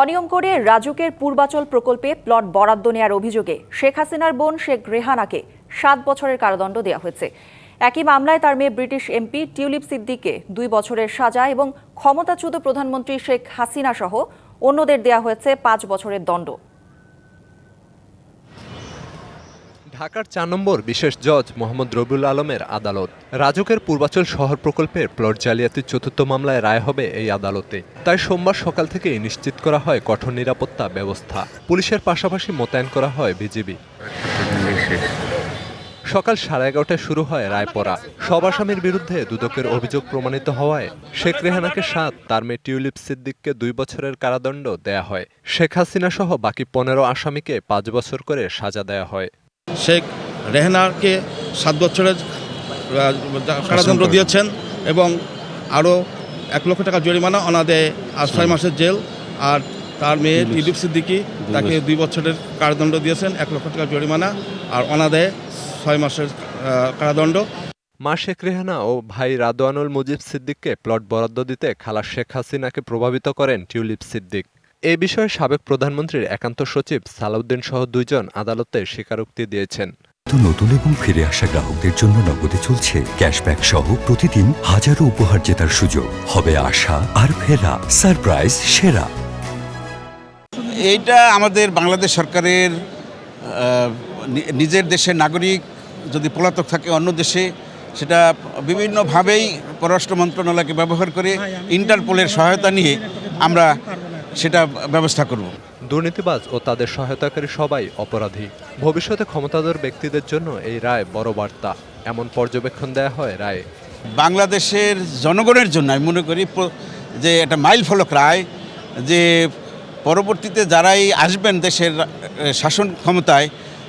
অনিয়ম করে রাজুকের পূর্বাচল প্রকল্পে প্লট বরাদ্দ নেয়ার অভিযোগে শেখ হাসিনার বোন শেখ রেহানাকে সাত বছরের কারাদণ্ড দেওয়া হয়েছে। একই মামলায় তার মেয়ে ব্রিটিশ এমপি টিউলিপ সিদ্দিককে দুই বছরের সাজা এবং ক্ষমতাচ্যুত প্রধানমন্ত্রী শেখ হাসিনা সহ অন্যদের দেওয়া হয়েছে পাঁচ বছরের দণ্ড। ঢাকার চার নম্বর বিশেষ জজ মোহাম্মদ রবিউল আলমের আদালত। রাজকের পূর্বাচল শহর প্রকল্পের প্লট জালিয়াতির চতুর্থ মামলায় রায় হবে এই আদালতে। তাই সোমবার সকাল থেকে নিশ্চিত করা হয় কঠোর নিরাপত্তা ব্যবস্থা। পুলিশের পাশাপাশি মোতায়েন করা হয় বিজিবি। সকাল সাড়ে এগারোটায় শুরু হয় রায় পড়া। সব আসামির বিরুদ্ধে দুদকের অভিযোগ প্রমাণিত হওয়ায় শেখ রেহানাকে সাত, তার মেয়ে টিউলিপ সিদ্দিককে দুই বছরের কারাদণ্ড দেয়া হয়। শেখ হাসিনা সহ বাকি পনেরো আসামিকে পাঁচ বছর করে সাজা দেয়া হয়। শেখ রেহনাকে সাত বছরের কারাদণ্ড দিয়েছেন এবং আরও এক লক্ষ টাকা জরিমানা অনাদে আর ছয় মাসের জেল। আর তার মেয়ে টিলিপ সিদ্দিকি তাকে দুই বছরের কারাদণ্ড দিয়েছেন এক লক্ষ টাকা জরিমানা। আর অনাদে ছয় মাসের কারাদণ্ড। মা শেখ রেহানা ও ভাই রাদোয়ানুল মুজিব সিদ্দিককে প্লট বরাদ্দ দিতে খালা শেখ হাসিনাকে প্রভাবিত করেন টিউলিপ সিদ্দিক। এ বিষয়ে সাবেক প্রধানমন্ত্রীর একান্ত সচিব সালাউদ্দিন সহ দুইজন আদালতে স্বীকারোক্তি দিয়েছেন। নতুন এবং ফিরে আসা গ্রাহকদের জন্য নগদে চলছে ক্যাশব্যাক সহ প্রতিদিন হাজারো উপহার জেতার সুযোগ। হবে আশা আর ফেরা সারপ্রাইজ সেরা। এইটা আমাদের বাংলাদেশ সরকারের আহ, নিজের দেশের নাগরিক যদি পলাতক থাকে অন্য দেশে সেটা বিভিন্নভাবেই পররাষ্ট্র মন্ত্রণালয়কে ব্যবহার করে ইন্টারপোলের সহায়তা নিয়ে আমরা সেটা ব্যবস্থা করব। দুর্নীতিবাজ ও তাদের সহায়তাকারী সবাই অপরাধী। ভবিষ্যতে ক্ষমতাধর ব্যক্তিদের জন্য এই রায় বড় বার্তা। এমন পর্যবেক্ষণ দেয়া হয় রায়ে। বাংলাদেশের জনগণের জন্য আমি মনে করি যে একটা মাইল ফলক রায় যে পরবর্তীতে যারাই আসবেন দেশের শাসন ক্ষমতায়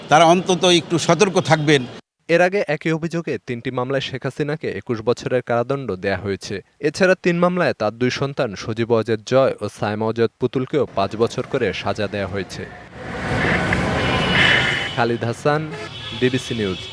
তারা অন্তত একটু সতর্ক থাকবেন। এর আগে একই অভিযোগে তিনটি মামলায় শেখ হাসিনাকে একুশ বছরের কারাদণ্ড দেয়া হয়েছে। এছাড়া তিন মামলায় তার দুই সন্তান সজীব অজেদ জয় ও সাইমা অজেদ পুতুলকেও পাঁচ বছর করে সাজা দেয়া হয়েছে। Khalid Hasan, BBC news.